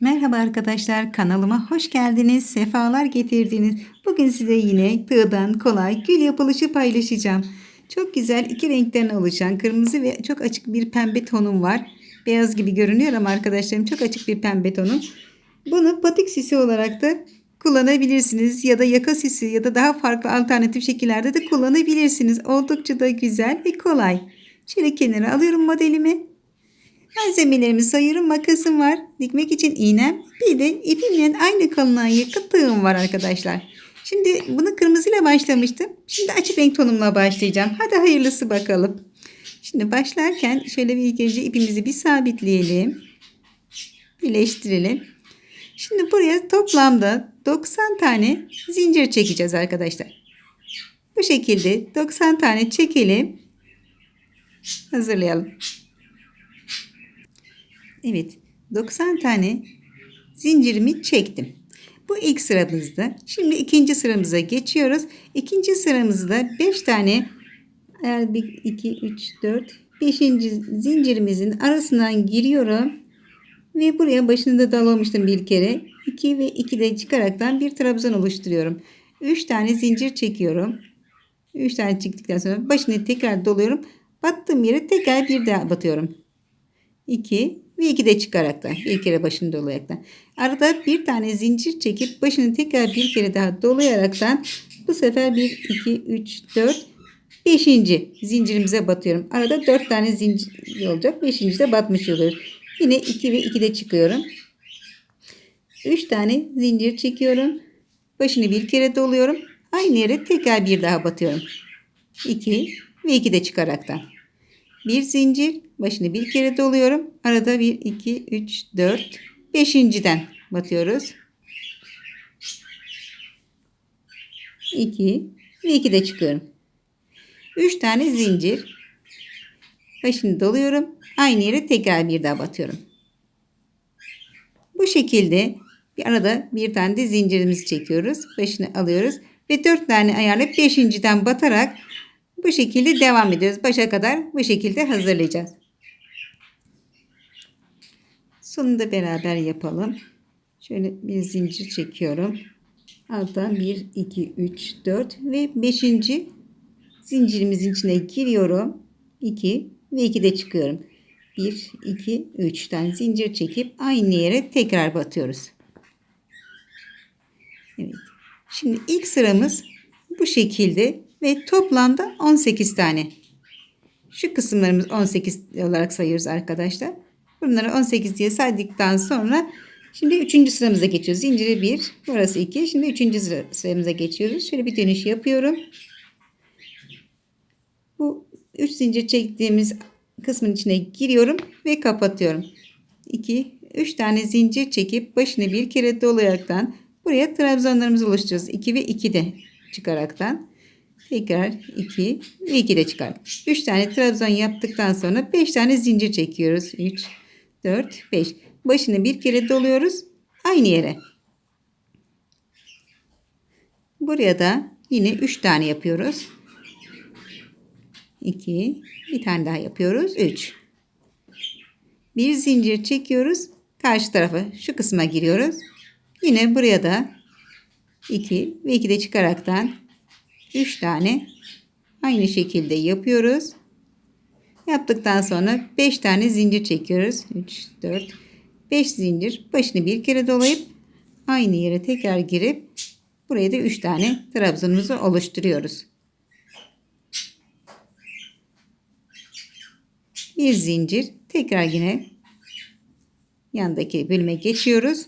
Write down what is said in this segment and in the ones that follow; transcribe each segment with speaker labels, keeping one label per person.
Speaker 1: Merhaba arkadaşlar kanalıma hoş geldiniz, sefalar getirdiniz. Bugün size yine tığdan kolay gül yapılışı paylaşacağım. Çok güzel iki renkten oluşan kırmızı ve çok açık bir pembe tonum var. Beyaz gibi görünüyor ama arkadaşlarım çok açık bir pembe tonum. Bunu patik sisi olarak da kullanabilirsiniz ya da yaka sisi ya da daha farklı alternatif şekillerde de kullanabilirsiniz. Oldukça da güzel ve kolay. Şöyle kenara alıyorum modelimi. Malzemelerimi sayıyorum. Makasım var. Dikmek için iğnem. Bir de ipimle aynı kalınlığa yakın tığım var arkadaşlar. Şimdi bunu kırmızıyla başlamıştım. Şimdi açık renk tonumla başlayacağım. Hadi hayırlısı bakalım. Şimdi başlarken şöyle bir ilk önce ipimizi bir sabitleyelim. Birleştirelim. Şimdi buraya toplamda 90 tane zincir çekeceğiz arkadaşlar. Bu şekilde 90 tane çekelim. Hazırlayalım. Evet 90 tane zincirimi çektim. Bu ilk sıramızda. Şimdi ikinci sıramıza geçiyoruz. İkinci sıramızda 5 tane 1, 2, 3, 4, 5. zincirimizin arasından giriyorum. Ve buraya başını da dalamıştım bir kere. 2 ve 2 de çıkaraktan bir trabzan oluşturuyorum. 3 tane zincir çekiyorum. 3 tane çektikten sonra başını tekrar doluyorum. Battığım yere tekrar bir daha batıyorum. 2 ve 2 de çıkaraktan bir kere başını dolayaraktan. Arada bir tane zincir çekip başını tekrar bir kere daha dolayaraktan bu sefer 1, 2, 3, 4, 5. zincirimize batıyorum. Arada 4 tane zincir olacak. 5. de batmış oluyor. Yine 2 ve 2 de çıkıyorum. 3 tane zincir çekiyorum. Başını bir kere doluyorum. Aynı yere tekrar bir daha batıyorum. 2 ve 2 de çıkaraktan. Bir zincir başını bir kere doluyorum. Arada 1, 2, 3, 4, 5.den batıyoruz. 2 ve 2 de çıkıyorum. 3 tane zincir. Başını doluyorum. Aynı yere tekrar bir daha batıyorum. Bu şekilde bir arada bir tane de zincirimizi çekiyoruz. Başını alıyoruz. Ve 4 tane ayarlayıp 5.den batarak bu şekilde devam ediyoruz. Başa kadar bu şekilde hazırlayacağız. Sonunda beraber yapalım. Şöyle bir zincir çekiyorum. Alttan 1, 2, 3, 4 ve 5. zincirimizin içine giriyorum. 2 ve 2 de çıkıyorum. 1, 2, 3 tane zincir çekip aynı yere tekrar batıyoruz. Evet. Şimdi ilk sıramız bu şekilde ve toplamda 18 tane. Şu kısımlarımız 18 olarak sayıyoruz arkadaşlar. Bunları 18 diye saydıktan sonra şimdi 3. sıramıza geçiyoruz. Zinciri 1, burası 2. Şimdi 3. sıramıza geçiyoruz. Şöyle bir dönüş yapıyorum. Bu 3 zincir çektiğimiz kısmın içine giriyorum ve kapatıyorum. 2, 3 tane zincir çekip başını bir kere dolayaraktan buraya trabzanlarımızı oluşturuyoruz. 2 ve 2 de çıkaraktan. Tekrar 2 ve 2 de çıkar. 3 tane trabzan yaptıktan sonra 5 tane zincir çekiyoruz. 3, 4, 5. Başını bir kere doluyoruz. Aynı yere. Buraya da yine 3 tane yapıyoruz. 2, bir tane daha yapıyoruz. 3. Bir zincir çekiyoruz. Karşı tarafa şu kısma giriyoruz. Yine buraya da 2 ve 2 de çıkaraktan 3 tane aynı şekilde yapıyoruz. Yaptıktan sonra 5 tane zincir çekiyoruz. 3, 4, 5 zincir. Başını bir kere dolayıp aynı yere tekrar girip buraya da 3 tane trabzanımızı oluşturuyoruz. Bir zincir. Tekrar yine yandaki bölüme geçiyoruz.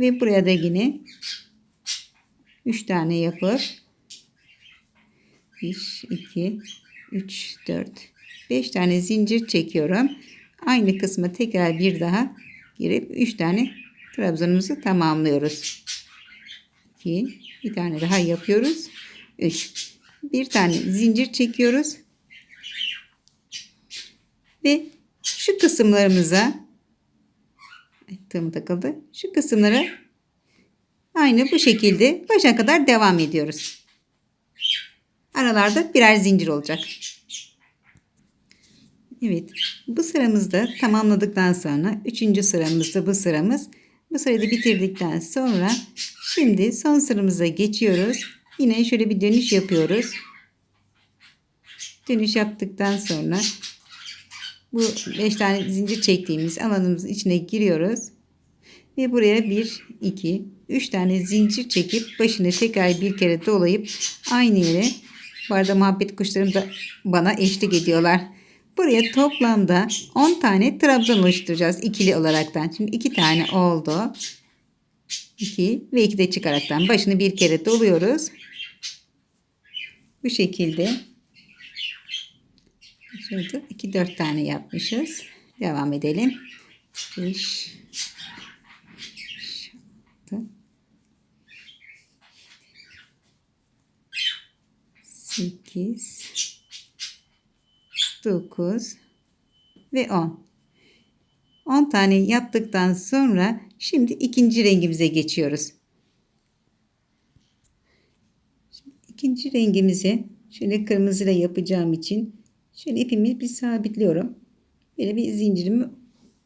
Speaker 1: Ve buraya da yine 3 tane yapıp 1, 2, 3, 4, 5 tane zincir çekiyorum. Aynı kısma tekrar bir daha girip 3 tane trabzanımızı tamamlıyoruz. 2, bir tane daha yapıyoruz. 3, bir tane zincir çekiyoruz. Ve şu kısımlarımıza tığım takıldı. Şu kısımlara aynı bu şekilde başa kadar devam ediyoruz. Aralarda birer zincir olacak. Evet. Bu sıramızda tamamladıktan sonra üçüncü sıramızda bu sıramız Bu sırayı da bitirdikten sonra şimdi son sıramıza geçiyoruz. Yine şöyle bir dönüş yapıyoruz. Dönüş yaptıktan sonra bu 5 tane zincir çektiğimiz alanımızın içine giriyoruz. Ve buraya 1, 2, 3 tane zincir çekip başını tekrar bir kere dolayıp aynı yere bu arada muhabbet kuşlarım da bana eşlik ediyorlar. Buraya toplamda 10 tane trabzan oluşturacağız ikili olaraktan. Şimdi 2 tane oldu. 2 ve 2 de çıkaraktan başını bir kere doluyoruz. Bu şekilde. Şurada 2 4 tane yapmışız. Devam edelim. 5 8 9 ve 10. 10 tane yaptıktan sonra şimdi ikinci rengimize geçiyoruz. Şimdi ikinci rengimizi şöyle kırmızıyla yapacağım için şöyle ipimi bir sabitliyorum. Böyle bir zincirimi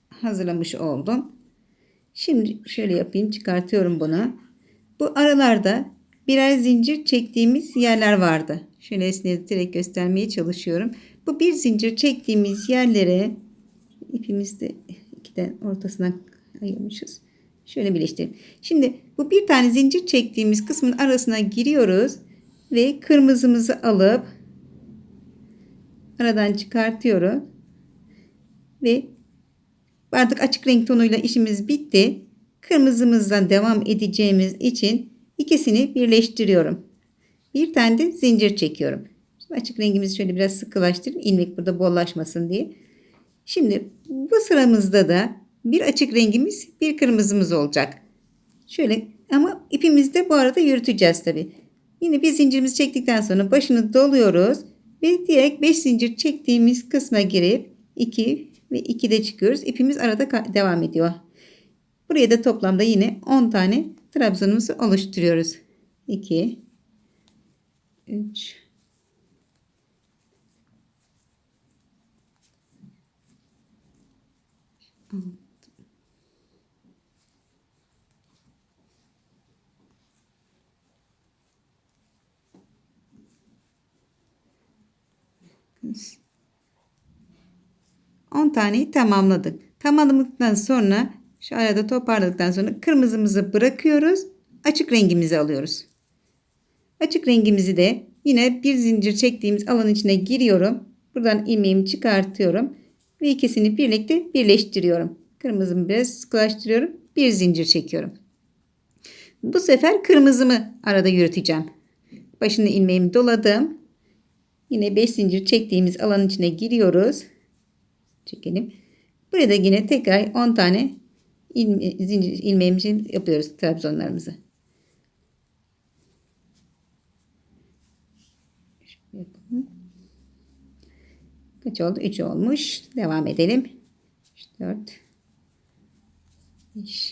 Speaker 1: hazırlamış oldum. Şimdi şöyle yapayım çıkartıyorum bunu. Bu aralarda birer zincir çektiğimiz yerler vardı. Şöyle esneterek göstermeye çalışıyorum. Bu bir zincir çektiğimiz yerlere ipimizde ikiden ortasından ayırmışız. Şöyle birleştirelim. Şimdi bu bir tane zincir çektiğimiz kısmın arasına giriyoruz ve kırmızımızı alıp aradan çıkartıyorum. Ve artık açık renk tonuyla işimiz bitti. Kırmızımızdan devam edeceğimiz için ikisini birleştiriyorum. Bir tane de zincir çekiyorum. Açık rengimizi şöyle biraz sıkılaştırayım. İlmek burada bollaşmasın diye. Şimdi bu sıramızda da bir açık rengimiz bir kırmızımız olacak. Şöyle ama ipimizi de bu arada yürüteceğiz tabi. Yine bir zincirimizi çektikten sonra başını doluyoruz. Ve direkt 5 zincir çektiğimiz kısma girip 2 ve 2 de çıkıyoruz. İpimiz arada devam ediyor. Buraya da toplamda yine 10 tane trabzanımızı oluşturuyoruz. 2 3 10 taneyi tamamladık. Tamamladıktan sonra şu arada toparladıktan sonra kırmızımızı bırakıyoruz. Açık rengimizi alıyoruz. Açık rengimizi de yine bir zincir çektiğimiz alan içine giriyorum. Buradan ilmeğimi çıkartıyorum. Ve ikisini birlikte birleştiriyorum. Kırmızımı biraz sıkılaştırıyorum. Bir zincir çekiyorum. Bu sefer kırmızımı arada yürüteceğim. Başını ilmeğimi doladım. Yine 5 zincir çektiğimiz alanın içine giriyoruz. Çekelim. Burada yine tekrar 10 tane ilme, zincir ilmeğimizi yapıyoruz trabzonlarımızı. Kaç oldu? 3 olmuş. Devam edelim. 4 5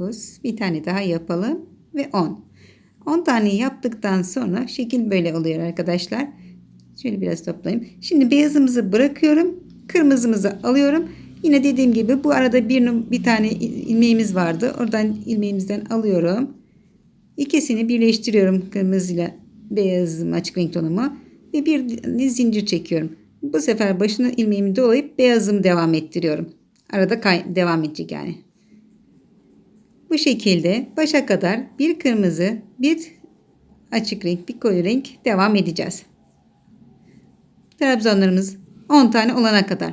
Speaker 1: 9 bir tane daha yapalım ve 10 10 tane yaptıktan sonra şekil böyle oluyor arkadaşlar. Şöyle biraz toplayayım. Şimdi beyazımızı bırakıyorum kırmızımızı alıyorum. Yine dediğim gibi bu arada bir, bir tane ilmeğimiz vardı. Oradan ilmeğimizden alıyorum. İkisini birleştiriyorum kırmızıyla beyazım açık renk tonumu ve bir zincir çekiyorum. Bu sefer başına ilmeğimi dolayıp beyazımı devam ettiriyorum. Arada devam edecek yani bu şekilde başa kadar bir kırmızı, bir açık renk, bir koyu renk devam edeceğiz. Trabzonlarımız 10 tane olana kadar.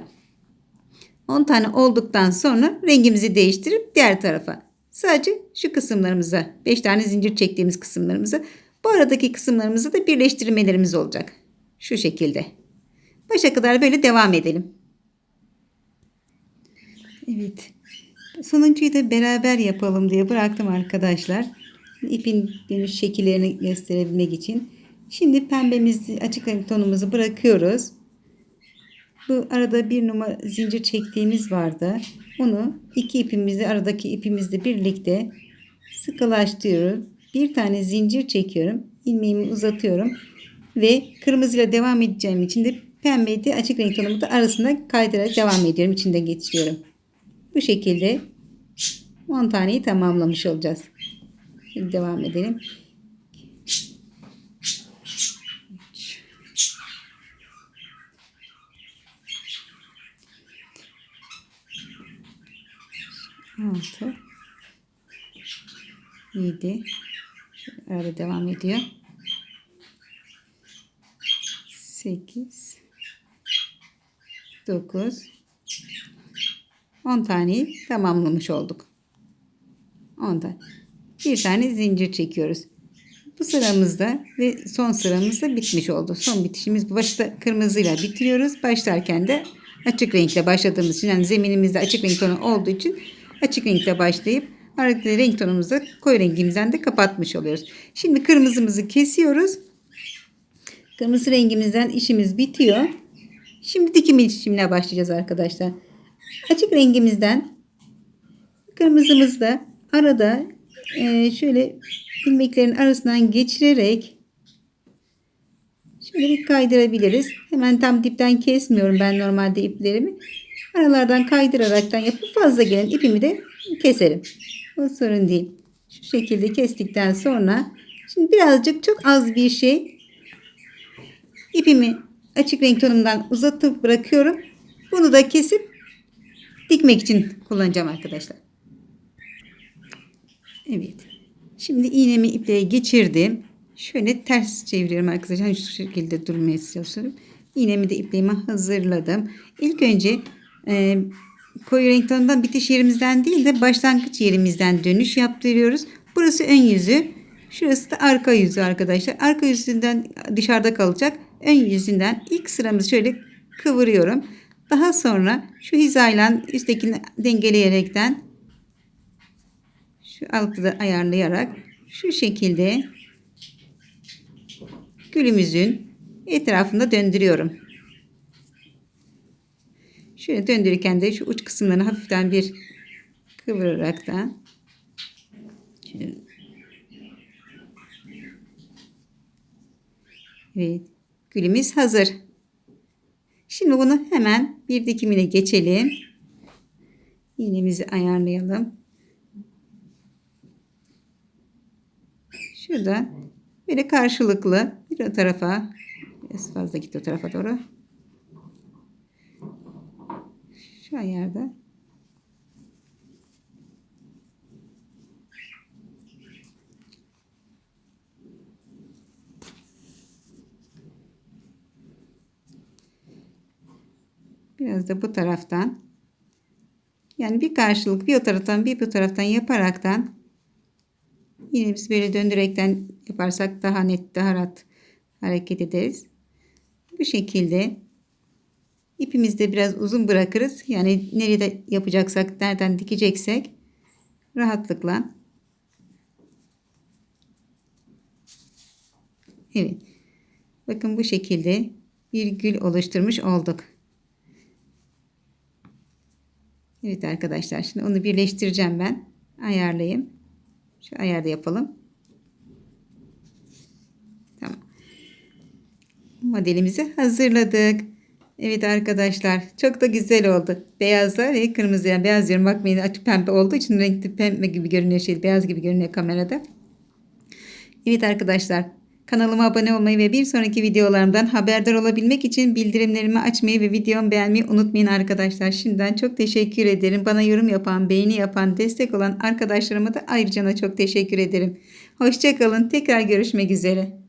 Speaker 1: 10 tane olduktan sonra rengimizi değiştirip diğer tarafa. Sadece şu kısımlarımıza 5 tane zincir çektiğimiz kısımlarımıza bu aradaki kısımlarımızı da birleştirmelerimiz olacak. Şu şekilde. Başa kadar böyle devam edelim. Evet. Sonuncuyu da beraber yapalım diye bıraktım arkadaşlar. İpin dönüş şekillerini gösterebilmek için. Şimdi pembemizi açık renk tonumuzu bırakıyoruz. Bu arada bir numara zincir çektiğimiz vardı. Onu iki ipimizi aradaki ipimizle birlikte sıkılaştırıyorum. Bir tane zincir çekiyorum. ilmeğimi uzatıyorum. Ve kırmızıyla devam edeceğim için de pembeyi de açık renk tonumu da arasında kaydırarak devam ediyorum. İçinden geçiriyorum. Bu şekilde 10 taneyi tamamlamış olacağız. Şimdi devam edelim. Altı. Yedi. Arada devam ediyor. Sekiz. Dokuz. On taneyi tamamlamış olduk. On tane. Bir tane zincir çekiyoruz. Bu sıramızda ve son sıramızda bitmiş oldu. Son bitişimiz. Başta kırmızıyla bitiriyoruz. Başlarken de açık renkle başladığımız için yani zeminimizde açık renk tonu olduğu için açık renkle başlayıp aradaki renk tonumuzu koyu rengimizden de kapatmış oluyoruz. Şimdi kırmızımızı kesiyoruz. Kırmızı rengimizden işimiz bitiyor. Şimdi dikim işlemine başlayacağız arkadaşlar. Açık rengimizden kırmızımızda arada e, şöyle ilmeklerin arasından geçirerek şöyle bir kaydırabiliriz. Hemen tam dipten kesmiyorum ben normalde iplerimi. Aralardan kaydıraraktan yapıp fazla gelen ipimi de keserim. O sorun değil. Şu şekilde kestikten sonra şimdi birazcık çok az bir şey ipimi açık renk tonumdan uzatıp bırakıyorum. Bunu da kesip dikmek için kullanacağım arkadaşlar. Evet. Şimdi iğnemi ipliğe geçirdim. Şöyle ters çeviriyorum arkadaşlar. Hani şu şekilde durmaya çalışıyorum. İğnemi de ipliğime hazırladım. İlk önce e, koyu renk tonundan bitiş yerimizden değil de başlangıç yerimizden dönüş yaptırıyoruz. Burası ön yüzü. Şurası da arka yüzü arkadaşlar. Arka yüzünden dışarıda kalacak. Ön yüzünden ilk sıramızı şöyle kıvırıyorum. Daha sonra şu hizayla üsttekini dengeleyerekten şu altı da ayarlayarak şu şekilde gülümüzün etrafında döndürüyorum. Şöyle döndürürken de şu uç kısımlarını hafiften bir kıvırarak da. Evet. Gülümüz hazır. Şimdi bunu hemen bir dikimine geçelim. İğnemizi ayarlayalım. Şurada böyle karşılıklı bir o tarafa biraz fazla gitti o tarafa doğru. Şu ayarda Biraz da bu taraftan yani bir karşılık bir o taraftan bir bu taraftan yaparaktan yine biz böyle döndürekten yaparsak daha net daha rahat hareket ederiz. Bu şekilde ipimizi de biraz uzun bırakırız. Yani nerede yapacaksak nereden dikeceksek rahatlıkla Evet. Bakın bu şekilde bir gül oluşturmuş olduk. Evet arkadaşlar şimdi onu birleştireceğim ben. Ayarlayayım. Şu ayarda yapalım. Tamam. Modelimizi hazırladık. Evet arkadaşlar çok da güzel oldu. Beyazla ve kırmızı yani beyaz diyorum bakmayın açık pembe olduğu için renkli pembe gibi görünüyor şey beyaz gibi görünüyor kamerada. Evet arkadaşlar Kanalıma abone olmayı ve bir sonraki videolarımdan haberdar olabilmek için bildirimlerimi açmayı ve videomu beğenmeyi unutmayın arkadaşlar. Şimdiden çok teşekkür ederim. Bana yorum yapan, beğeni yapan, destek olan arkadaşlarıma da ayrıca çok teşekkür ederim. Hoşçakalın. Tekrar görüşmek üzere.